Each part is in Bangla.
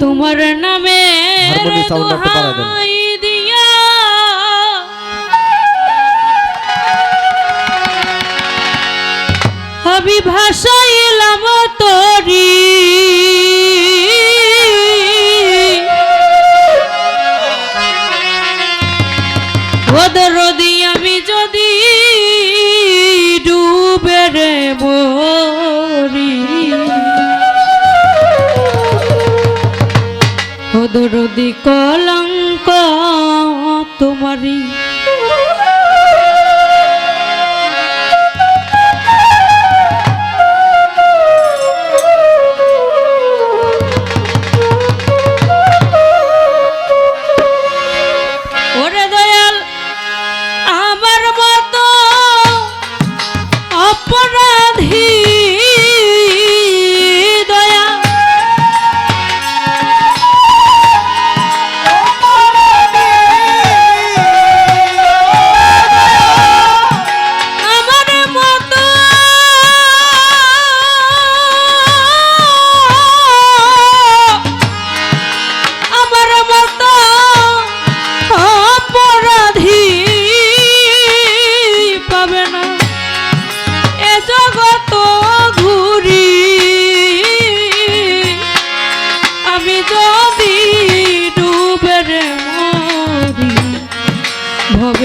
তোমার নামে। আমি ভাষাইলাম তরি ওদরদি আমি যদি ওদরদি কলঙ্ক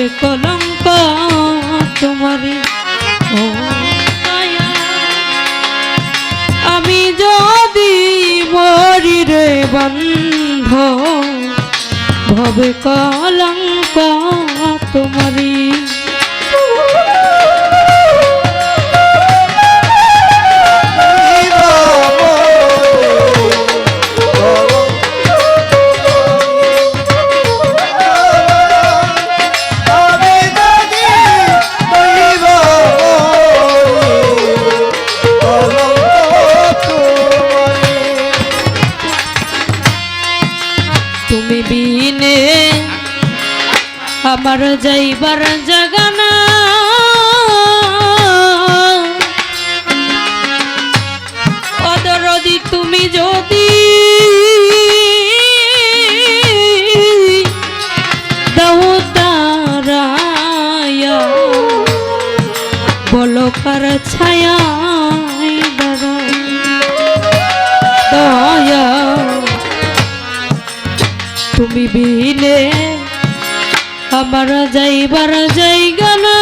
ভবে কলঙ্ক তোমার আমি যদি মরি রে বন্ধ ভবে কলঙ্ক তোমারি আমার যাইবার জাগানা অদরদি তুমি যদি বলো কার ছায়া তুমি বিলে আমার যাইবার জায়গা না।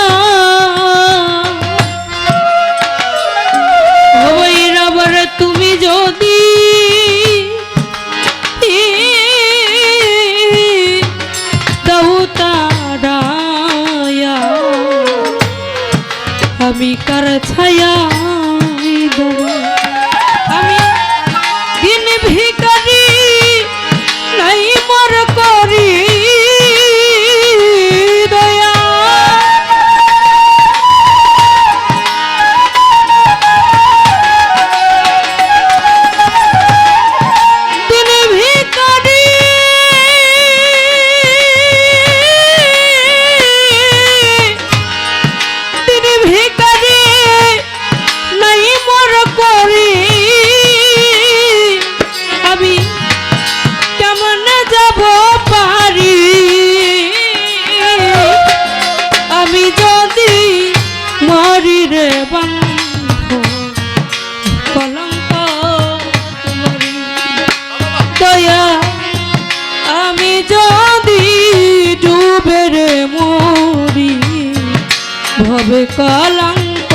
ভবে কলঙ্ক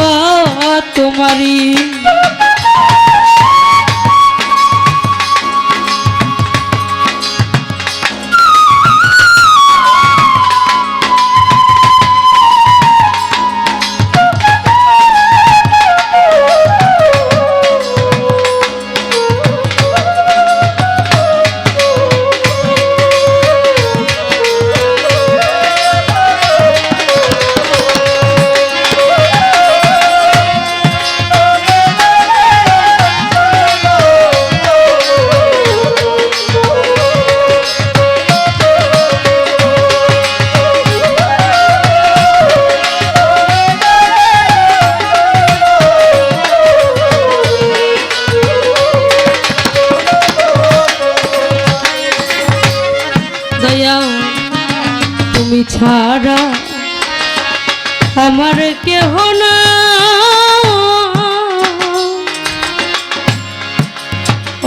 তোমারি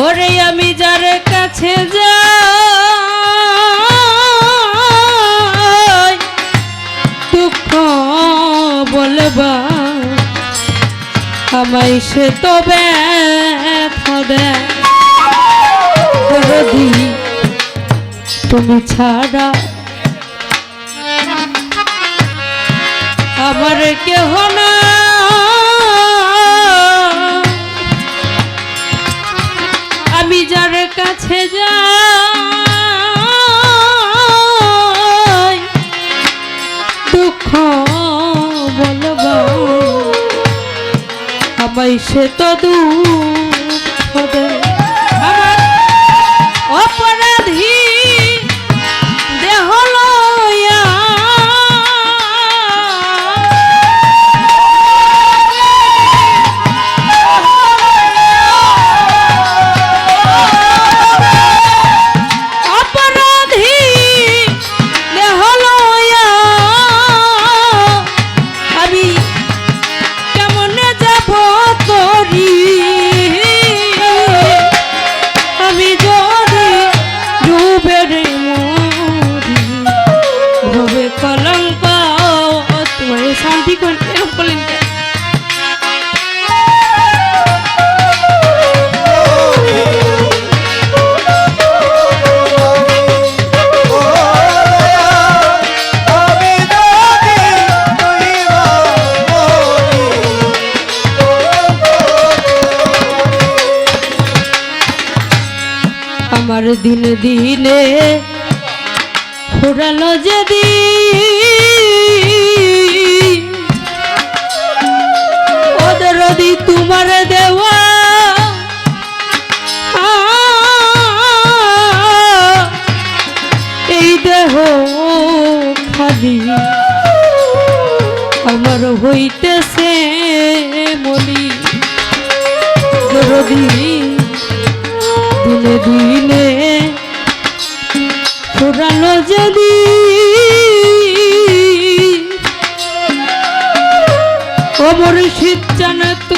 ওরে আমি যার কাছে যাই, দুঃখ বলবা আমায় সে তো ব্যথা তুমি ছাড়া আমার কেহ না আমি যার কাছে যাই দুঃখ বলবা আমায় সে তো দুঃখ দিনে দিনে ফুরালো যদি। ওদের দি তোমার দেওয়া। এই দেহ খালি। আমার হইতেছে মলি। দরদি দিনে দিনে পুরানো যদি অমর শীতচান তোমার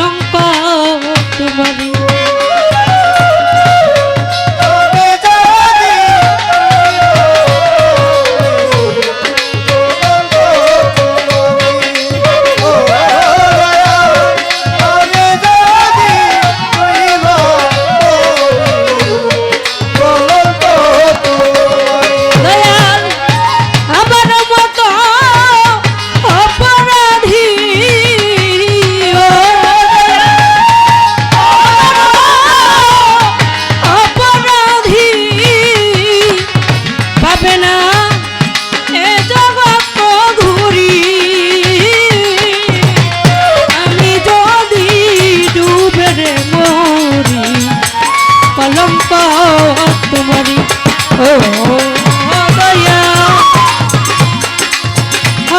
কলঙ্ক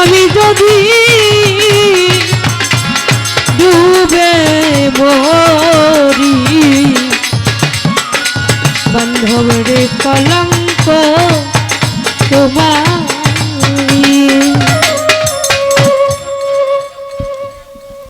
আমি যদি ডুবে মরি বান্ধব রে কলঙ্ক তোমার